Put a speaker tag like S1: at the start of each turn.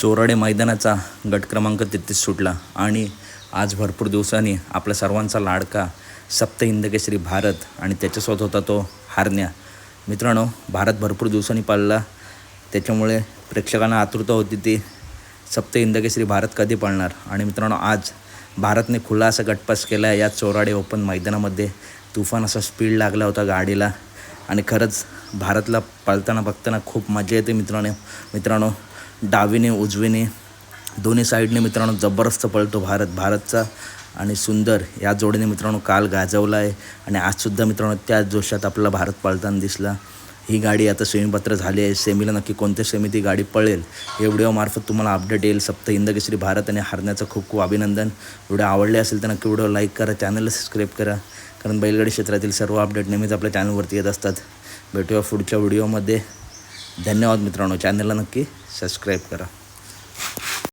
S1: चोराडे मैदानाचा गट क्रमांक तेहतीस सुटला आणि आज भरपूर दिवसांनी आपल्या सर्वांचा लाडका सप्त हिंदकेसरी भारत आणि त्याच्यासोबत होता तो हारण्या. मित्रांनो भारत भरपूर दिवसांनी पाळला. त्याच्यामुळे प्रेक्षकांना आतुरता होती ती सप्त हिंदकेसरी भारत कधी पळणार? आणि मित्रांनो आज भारतने खुला असा गटपास केला आहे या चोराडे ओपन मैदानामध्ये. तुफान असा स्पीड लागला होता गाडीला. आणि खरंच भारतला पळताना बघताना खूप मजा येते मित्रांनो. मित्रांनो डावीने उजवीने दोन्ही साईडने मित्रांनो जबरदस्त पळतो भारत. भारतचा आणि सुंदर या जोडीने मित्रांनो काल गाजवला आहे. आणि आजसुद्धा मित्रांनो त्याच जोशात आपला भारत पळताना दिसला. ही गाडी आता सेमीपत्र झाली आहे. सेमीला नक्की कोणत्या सेमी ती गाडी पळेल हे व्हिडिओमार्फत तुम्हाला अपडेट येईल. सप्त इंदकेसरी भारत आणि हारण्याचं खूप खूप अभिनंदन. व्हिडिओ आवडले असेल तर नक्की व्हिडिओ लाईक करा चॅनलला सबस्क्राईब करा. कारण बैलगाडी क्षेत्रातील सर्व अपडेट नेहमीच आपल्या चॅनलवरती येत असतात. भेटूया पुढच्या व्हिडिओमध्ये. धन्यवाद मित्रांनो. चॅनलला नक्की सबस्क्राईब करा.